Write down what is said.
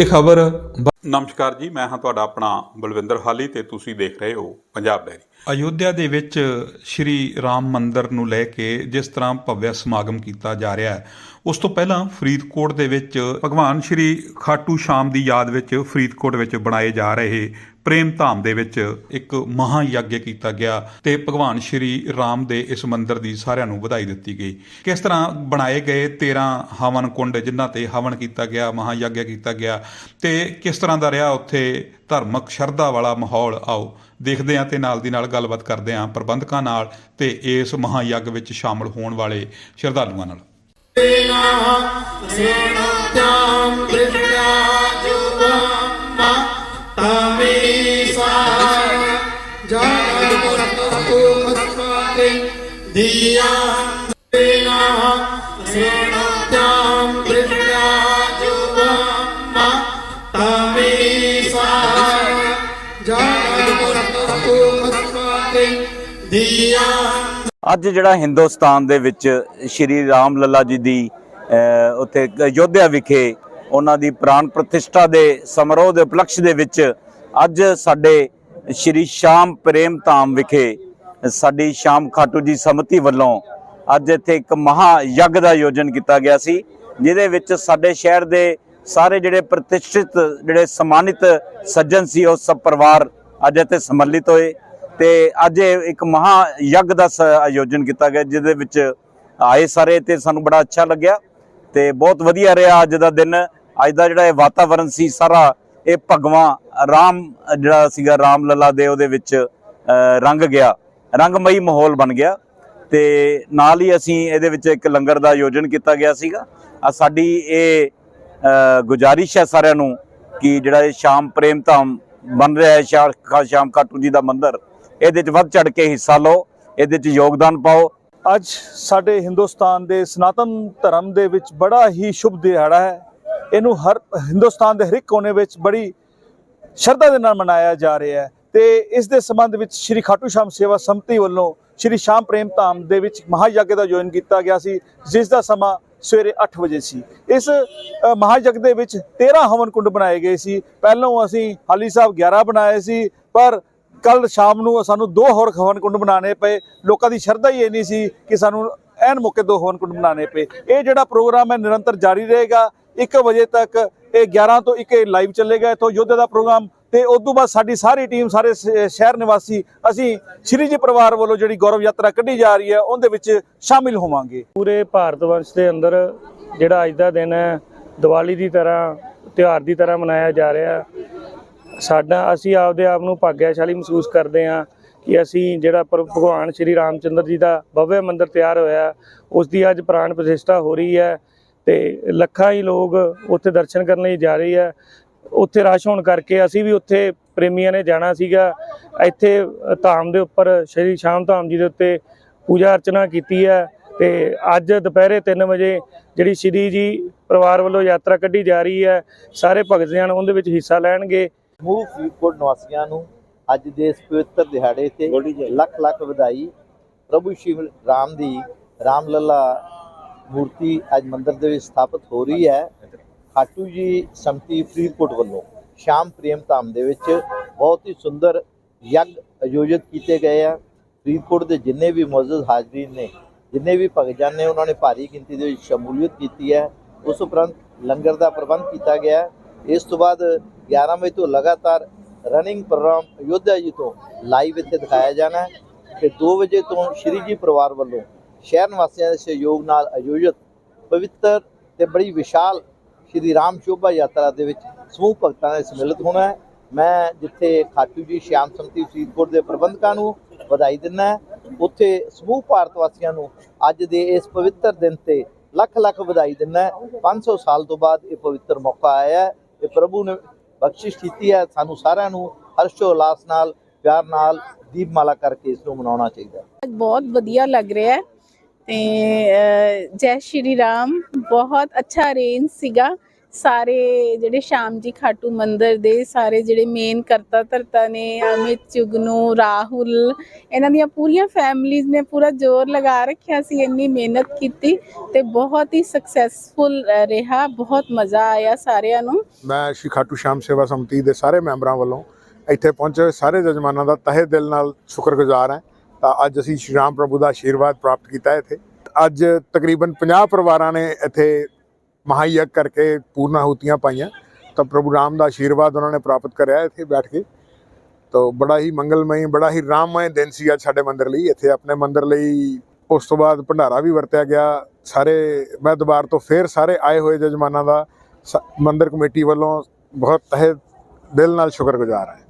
ਇਹ ਖਬਰ ਨਮਸਕਾਰ ਜੀ ਮੈਂ ਹਾਂ ਤੁਹਾਡਾ ਆਪਣਾ ਬਲਵਿੰਦਰ ਹਾਲੀ ਤੇ ਤੁਸੀਂ ਦੇਖ ਰਹੇ ਹੋ ਪੰਜਾਬ ਡੈਰੀ। ਅਯੋਧਿਆ ਦੇ ਵਿੱਚ ਸ਼੍ਰੀ ਰਾਮ ਮੰਦਿਰ ਨੂੰ ਲੈ ਕੇ ਜਿਸ ਤਰ੍ਹਾਂ ਭਵਯ ਸਮਾਗਮ ਕੀਤਾ ਜਾ ਰਿਹਾ ਹੈ ਉਸ ਤੋਂ ਪਹਿਲਾਂ ਫਰੀਦਕੋਟ ਦੇ ਵਿੱਚ ਭਗਵਾਨ ਸ਼੍ਰੀ ਖਾਟੂ ਸ਼ਾਮ ਦੀ ਯਾਦ ਵਿੱਚ ਫਰੀਦਕੋਟ ਵਿੱਚ ਬਣਾਏ ਜਾ ਰਹੇ ਪ੍ਰੇਮ ਧਾਮ ਦੇ ਵਿੱਚ ਇੱਕ ਮਹਾ ਯੱਗ ਕੀਤਾ ਗਿਆ ਤੇ ਭਗਵਾਨ ਸ਼੍ਰੀ ਰਾਮ ਦੇ ਇਸ ਮੰਦਿਰ ਦੀ ਸਾਰਿਆਂ ਨੂੰ ਵਧਾਈ ਦਿੱਤੀ ਗਈ। ਕਿਸ ਤਰ੍ਹਾਂ ਬਣਾਏ ਗਏ 13 ਹਵਨ ਕੁੰਡ ਜਿਨ੍ਹਾਂ ਤੇ ਹਵਨ ਕੀਤਾ ਗਿਆ ਮਹਾ ਯੱਗ ਕੀਤਾ ਗਿਆ ਤੇ ਕਿਸ ਤਰ੍ਹਾਂ ਦਾ ਰਿਹਾ ਉੱਥੇ ਧਾਰਮਿਕ ਸ਼ਰਧਾ ਵਾਲਾ ਮਾਹੌਲ? ਆਓ ਦੇਖਦੇ ਹਾਂ ਤੇ ਨਾਲ ਦੀ ਨਾਲ ਗੱਲਬਾਤ ਕਰਦੇ ਹਾਂ ਪ੍ਰਬੰਧਕਾਂ ਨਾਲ ਤੇ ਇਸ ਮਹਾ ਵਿੱਚ ਸ਼ਾਮਲ ਹੋਣ ਵਾਲੇ ਸ਼ਰਧਾਲੂਆਂ ਨਾਲ। ਅੱਜ ਜਿਹੜਾ ਹਿੰਦੁਸਤਾਨ ਦੇ ਵਿੱਚ ਸ਼੍ਰੀ ਰਾਮ ਲੱਲਾ ਜੀ ਦੀ ਉੱਥੇ ਅਯੋਧਿਆ ਵਿਖੇ ਉਹਨਾਂ ਦੀ ਪ੍ਰਾਣ ਪ੍ਰਤਿਸ਼ਠਾ ਦੇ ਸਮਾਰੋਹ ਦੇ ਉਪਲਕਸ਼ ਦੇ ਵਿੱਚ ਅੱਜ ਸਾਡੇ ਸ਼੍ਰੀ ਸ਼ਾਮ ਪ੍ਰੇਮ ਧਾਮ ਵਿਖੇ ਸਾਡੀ ਸ਼ਾਮ ਖਾਟੂ ਜੀ ਸਮਿਤੀ ਵੱਲੋਂ ਅੱਜ ਇੱਥੇ ਇੱਕ ਮਹਾ ਯੱਗ ਦਾ ਆਯੋਜਨ ਕੀਤਾ ਗਿਆ ਸੀ, ਜਿਹਦੇ ਵਿੱਚ ਸਾਡੇ ਸ਼ਹਿਰ ਦੇ ਸਾਰੇ ਜਿਹੜੇ ਪ੍ਰਤਿਸ਼ਠਿਤ, ਜਿਹੜੇ ਸਨਮਾਨਿਤ ਸੱਜਣ ਸੀ, ਉਹ ਸਭ ਪਰਿਵਾਰ ਅੱਜ ਇੱਥੇ ਸੰਮਿਲਿਤ ਹੋਏ ਤੇ ਅੱਜ ਇਹ ਇੱਕ ਮਹਾ ਯੱਗ ਦਾ ਸ- ਆਯੋਜਨ ਕੀਤਾ ਗਿਆ, ਜਿਹਦੇ ਵਿੱਚ ਆਏ ਸਾਰੇ ਤੇ ਸਾਨੂੰ ਬੜਾ ਅੱਛਾ ਲੱਗਿਆ ਤੇ ਬਹੁਤ ਵਧੀਆ ਰਿਹਾ ਅੱਜ ਦਾ ਦਿਨ। ਅੱਜ ਦਾ ਜਿਹੜਾ ਇਹ ਵਾਤਾਵਰਨ ਸੀ, ਸਾਰਾ ਇਹ ਭਗਵਾਨ ਰਾਮ, ਜਿਹੜਾ ਸੀਗਾ ਰਾਮ ਲੱਲਾ ਦੇ ਉਹਦੇ ਵਿੱਚ ਰੰਗ ਗਿਆ। ਰੰਗਮਈ ਮਾਹੌਲ ਬਣ ਗਿਆ ਤੇ ਨਾਲ ਹੀ ਅਸੀਂ ਇਹਦੇ ਵਿੱਚ ਇੱਕ ਲੰਗਰ ਦਾ ਆਯੋਜਨ ਕੀਤਾ ਗਿਆ ਸੀਗਾ। ਆ ਸਾਡੀ ਇਹ ਗੁਜ਼ਾਰਿਸ਼ ਹੈ ਸਾਰਿਆਂ ਨੂੰ ਕਿ ਜਿਹੜਾ ਇਹ ਸ਼ਾਮ ਪ੍ਰੇਮ ਧਾਮ ਬਣ ਰਿਹਾ ਹੈ ਸ਼ਾਹ ਖਾ- ਸ਼ਾਮ ਕਾਟੂ ਜੀ ਦਾ ਮੰਦਿਰ, ਇਹਦੇ 'ਚ ਵੱਧ ਚੜ ਕੇ ਹਿੱਸਾ ਲਓ, ਇਹਦੇ 'ਚ ਯੋਗਦਾਨ ਪਾਓ। ਅੱਜ ਸਾਡੇ ਹਿੰਦੁਸਤਾਨ ਦੇ ਸਨਾਤਨ ਧਰਮ ਦੇ ਵਿੱਚ ਬੜਾ ਹੀ ਸ਼ੁਭ ਦਿਹਾੜਾ ਹੈ। ਇਹਨੂੰ ਹਰ, ਹਿੰਦੁਸਤਾਨ ਦੇ ਹਰ ਇੱਕ ਕੋਨੇ ਵਿੱਚ ਬੜੀ ਸ਼ਰਧਾ ਦੇ ਨਾਲ ਮਨਾਇਆ ਜਾ ਰਿਹਾ ਹੈ। ਤੇ ਇਸ ਦੇ ਸੰਬੰਧ ਵਿੱਚ ਸ਼੍ਰੀ ਖਾਟੂ ਸ਼ਾਮ ਸੇਵਾ ਸੰਮਤੀ ਵੱਲੋਂ ਸ਼੍ਰੀ ਸ਼ਾਮ ਪ੍ਰੇਮ ਧਾਮ ਦੇ ਵਿੱਚ ਮਹਾਯੱਗ ਦਾ ਆਯੋਜਨ ਕੀਤਾ ਗਿਆ ਸੀ ਜਿਸ ਦਾ ਸਮਾਂ ਸਵੇਰੇ 8 ਵਜੇ ਸੀ। ਇਸ ਅ, ਦੇ ਵਿੱਚ 13 ਹਵਨ ਕੁੰਡ ਬਣਾਏ ਗਏ ਸੀ। ਪਹਿਲਾਂ ਅਸੀਂ ਹਾਲੀ ਸਾਹਿਬ 11 ਬਣਾਏ ਸੀ ਪਰ ਕੱਲ ਸ਼ਾਮ ਨੂੰ ਸਾਨੂੰ ਦੋ ਹੋਰ ਹਵਨ ਕੁੰਡ ਬਣਾਉਣੇ ਪਏ। ਲੋਕਾਂ ਦੀ ਸ਼ਰਧਾ ਹੀ ਇੰਨੀ ਸੀ ਕਿ ਸਾਨੂੰ ਐਨ ਮੌਕੇ ਦੋ ਹਵਨ ਕੁੰਡ ਬਣਾਉਣੇ ਪਏ। ਇਹ ਜਿਹੜਾ ਪ੍ਰੋਗਰਾਮ ਹੈ ਨਿਰੰਤਰ ਜਾਰੀ ਰਹੇਗਾ। 1 ਵਜੇ ਤੱਕ ਇਹ 11 ਤੋਂ 1 ਲਾਈਵ ਚੱਲੇਗਾ। ਇੱਥੋਂ ਯੋਧੇ ਦਾ ਪ੍ਰੋਗਰਾਮ ਤੇ ਉਸ ਤੋਂ ਬਾਅਦ ਸਾਡੀ ਸਾਰੀ ਟੀਮ, ਸਾਰੇ ਸ਼ਹਿਰ ਨਿਵਾਸੀ, ਅਸੀਂ ਸ਼੍ਰੀ ਜੀ ਪਰਿਵਾਰ ਵੱਲੋਂ ਜਿਹੜੀ ਗੌਰਵ ਯਾਤਰਾ ਕੱਢੀ ਜਾ ਰਹੀ ਹੈ, ਉਹਦੇ ਵਿੱਚ ਸ਼ਾਮਿਲ ਹੋਵਾਂਗੇ। ਪੂਰੇ ਭਾਰਤ ਵੰਸ਼ ਦੇ ਅੰਦਰ ਜਿਹੜਾ ਅੱਜ ਦਾ ਦਿਨ ਹੈ, ਦੀਵਾਲੀ ਦੀ ਤਰ੍ਹਾਂ, ਤਿਉਹਾਰ ਦੀ ਤਰ੍ਹਾਂ ਮਨਾਇਆ ਜਾ ਰਿਹਾ। ਸਾਡਾ, ਅਸੀਂ ਆਪਦੇ ਆਪ ਨੂੰ ਭਾਗਿਆਸ਼ਾਲੀ ਮਹਿਸੂਸ ਕਰਦੇ ਹਾਂ ਕਿ ਅਸੀਂ ਜਿਹੜਾ ਪਰ- ਭਗਵਾਨ ਸ਼੍ਰੀ ਰਾਮਚੰਦਰ ਜੀ ਦਾ ਭਵਯ ਮੰਦਿਰ ਤਿਆਰ ਹੋਇਆ, ਉਸ ਦੀ ਅੱਜ ਪ੍ਰਾਣ ਪ੍ਰਤਿਸ਼ਠਾ ਹੋ ਰਹੀ ਹੈ ਤੇ ਲੱਖਾਂ ਹੀ ਲੋਕ ਉੱਥੇ ਦਰਸ਼ਨ ਕਰਨ ਲਈ ਜਾ ਰਹੇ ਹੈ। ਉੱਥੇ ਰਸ਼ ਹੋਣ ਕਰਕੇ ਅਸੀਂ ਵੀ ਉੱਥੇ ਪ੍ਰੇਮੀਆਂ ਨੇ ਜਾਣਾ ਸੀਗਾ। ਇੱਥੇ ਧਾਮ ਦੇ ਉੱਪਰ ਸ਼੍ਰੀ ਸ਼ਾਮ ਧਾਮ ਜੀ ਦੇ ਉੱਤੇ ਪੂਜਾ ਅਰਚਨਾ ਕੀਤੀ ਹੈ ਤੇ ਅੱਜ ਦੁਪਹਿਰੇ 3 ਵਜੇ ਜਿਹੜੀ ਸ਼੍ਰੀ ਜੀ ਪਰਿਵਾਰ ਵੱਲੋਂ ਯਾਤਰਾ ਕੱਢੀ ਜਾ ਰਹੀ ਹੈ ਸਾਰੇ ਭਗਤ ਜਨ ਉਹਦੇ ਵਿੱਚ ਹਿੱਸਾ ਲੈਣਗੇ। ਸਮੂਹ ਫਰੀਦਕੋਟ ਨਿਵਾਸੀਆਂ ਨੂੰ ਅੱਜ ਦੇ ਇਸ ਪਵਿੱਤਰ ਦਿਹਾੜੇ ਤੇ ਲੱਖ ਲੱਖ ਵਧਾਈ। ਪ੍ਰਭੂ ਸ਼ਿਵ ਰਾਮ ਦੀ ਰਾਮ ਲੱਲਾ ਮੂਰਤੀ ਅੱਜ ਮੰਦਿਰ ਦੇ ਵਿੱਚ ਸਥਾਪਿਤ ਹੋ ਰਹੀ ਹੈ। ਖਾਟੂ ਜੀ ਸੰਮਤੀ ਫਰੀਦਕੋਟ ਵੱਲੋਂ ਸ਼ਾਮ ਪ੍ਰੇਮ ਧਾਮ ਦੇ ਵਿੱਚ ਬਹੁਤ ਹੀ ਸੁੰਦਰ ਯੱਗ ਆਯੋਜਿਤ ਕੀਤੇ ਗਏ ਆ। ਫਰੀਦਕੋਟ ਦੇ ਜਿੰਨੇ ਵੀ ਮੌਜੂਦ ਹਾਜ਼ਰੀਨ ਨੇ, ਜਿੰਨੇ ਵੀ ਭਗਤ ਨੇ, ਉਹਨਾਂ ਨੇ ਭਾਰੀ ਗਿਣਤੀ ਦੇ ਵਿੱਚ ਸ਼ਮੂਲੀਅਤ ਕੀਤੀ ਹੈ। ਉਸ ਉਪਰੰਤ ਲੰਗਰ ਦਾ ਪ੍ਰਬੰਧ ਕੀਤਾ ਗਿਆ ਇਸ ਤੋਂ ਬਾਅਦ 11 ਵਜੇ ਤੋਂ ਲਗਾਤਾਰ ਰਨਿੰਗ ਪ੍ਰੋਗਰਾਮ ਅਯੋਧਿਆ ਜੀ ਤੋਂ ਲਾਈਵ ਇੱਥੇ ਦਿਖਾਇਆ ਜਾਣਾ ਹੈ। ਤੇ 2 ਵਜੇ ਤੋਂ ਸ਼੍ਰੀ ਜੀ ਪਰਿਵਾਰ ਵੱਲੋਂ ਸ਼ਹਿਰ ਨਿਵਾਸੀਆਂ ਦੇ ਸਹਿਯੋਗ ਨਾਲ ਆਯੋਜਿਤ ਪਵਿੱਤਰ ਤੇ ਬੜੀ ਵਿਸ਼ਾਲ ਸ਼੍ਰੀ ਰਾਮ ਸ਼ੋਭਾ ਯਾਤਰਾ ਦੇ ਵਿੱਚ ਸਮੂਹ ਭਗਤਾਂ ਨੇ ਸਮਿਲਿਤ ਹੋਣਾ ਹੈ। ਮੈਂ ਜਿੱਥੇ ਖਾਟੂ ਜੀ, ਸ਼ਿਆਮ ਸੰਮਤੀ, ਫਰੀਦਕੋਟ ਦੇ ਪ੍ਰਬੰਧਕਾਂ ਨੂੰ ਵਧਾਈ ਦਿੰਦਾ ਉੱਥੇ ਸਮੂਹ ਭਾਰਤ ਵਾਸੀਆਂ ਨੂੰ ਅੱਜ ਦੇ ਇਸ ਪਵਿੱਤਰ ਦਿਨ ਤੇ ਲੱਖ ਲੱਖ ਵਧਾਈ ਦਿੰਦਾ 500 ਸਾਲ ਤੋਂ ਬਾਅਦ ਇਹ ਪਵਿੱਤਰ ਮੌਕਾ ਆਇਆ ਹੈ। ਇਹ ਪ੍ਰਭੂ ਨੇ ਬਖਸ਼ਿਸ਼ ਕੀਤੀ ਹੈ। ਸਾਨੂੰ ਸਾਰਿਆਂ ਨੂੰ ਹਰਸ਼ੋ ਉਲਾਸ ਨਾਲ, ਪਿਆਰ ਨਾਲ ਦੀਪਮਾਲਾ ਕਰਕੇ ਇਸ ਨੂੰ ਮਨਾਉਣਾ ਚਾਹੀਦਾ ਅੱਜ ਬਹੁਤ ਵਧੀਆ ਲੱਗ ਰਿਹਾ ਹੈ ਤੇ ਜੈ ਸ਼੍ਰੀ ਰਾਮ। ਬਹੁਤ ਅੱਛਾ ਅਰੇਂਜ ਸੀਗਾ। ਸਾਰੇ ਜਿਹੜੇ ਸ਼ਾਮ ਜੀ ਖਾਟੂ ਮੰਦਿਰ ਦੇ ਸਾਰੇ ਜਿਹੜੇ ਮੇਨ ਕਰਤਾ ਧਰਤਾ ਨੇ, ਅਮਿਤ ਚੁਗਨੂ ਰਾਹੁਲ, ਇਹਨਾਂ ਦੀਆਂ ਪੂਰੀਆਂ ਫੈਮਿਲੀਆਂ ਨੇ ਪੂਰਾ ਜ਼ੋਰ ਲਗਾ ਰੱਖਿਆ ਸੀ, ਇੰਨੀ ਮਿਹਨਤ ਕੀਤੀ ਤੇ ਬਹੁਤ ਹੀ ਸਕਸੈਸਫੁਲ ਰਿਹਾ, ਬਹੁਤ ਮਜ਼ਾ ਆਇਆ ਸਾਰਿਆਂ ਨੂੰ। ਮੈਂ ਸ਼੍ਰੀ ਖਾਟੂ ਸ਼ਾਮ ਸੇਵਾ ਸਮਿਤੀ ਦੇ ਸਾਰੇ ਮੈਂਬਰਾਂ ਵੱਲੋਂ ਇੱਥੇ ਪਹੁੰਚੇ ਸਾਰੇ ਜਜਮਾਨਾਂ ਦਾ ਤਹਿ ਦਿਲ ਨਾਲ ਸ਼ੁਕਰਗੁਜ਼ਾਰ ਹਾਂ। ਤਾਂ ਅੱਜ ਅਸੀਂ ਸ਼੍ਰੀ ਰਾਮ ਪ੍ਰਭੂ ਦਾ ਆਸ਼ੀਰਵਾਦ ਪ੍ਰਾਪਤ ਕੀਤਾ ਇੱਥੇ। ਅੱਜ ਤਕਰੀਬਨ 50 ਪਰਿਵਾਰਾਂ ਨੇ ਇੱਥੇ ਮਹਾਯਗ ਕਰਕੇ ਪੂਰਨਾਹੂਤੀਆਂ ਪਾਈਆਂ। ਤਾਂ ਪ੍ਰਭੂ ਰਾਮ ਦਾ ਆਸ਼ੀਰਵਾਦ ਉਹਨਾਂ ਨੇ ਪ੍ਰਾਪਤ ਕਰਿਆ ਇੱਥੇ ਬੈਠ ਕੇ। ਤਾਂ ਬੜਾ ਹੀ ਮੰਗਲਮਈ, ਬੜਾ ਹੀ ਰਾਮਮय ਦਿਨ ਸੀ ਅੱਜ ਸਾਡੇ ਮੰਦਿਰ ਲਈ। ਇੱਥੇ ਆਪਣੇ ਮੰਦਿਰ ਲਈ ਉਸ ਤੋਂ ਬਾਅਦ ਭੰਡਾਰਾ ਵੀ ਵਰਤਿਆ ਗਿਆ। ਸਾਰੇ, ਮੈਂ ਦੁਬਾਰ ਤੋਂ ਫੇਰ ਸਾਰੇ ਆਏ ਹੋਏ ਜਜਮਾਨਾਂ ਦਾ। ਸ- ਮੰਦਿਰ ਕਮੇਟੀ ਵੱਲੋਂ ਬਹੁਤ ਤਹਿ, ਦਿਲ ਨਾਲ ਸ਼ੁਕਰਗੁਜ਼ਾਰ ਹਾਂ।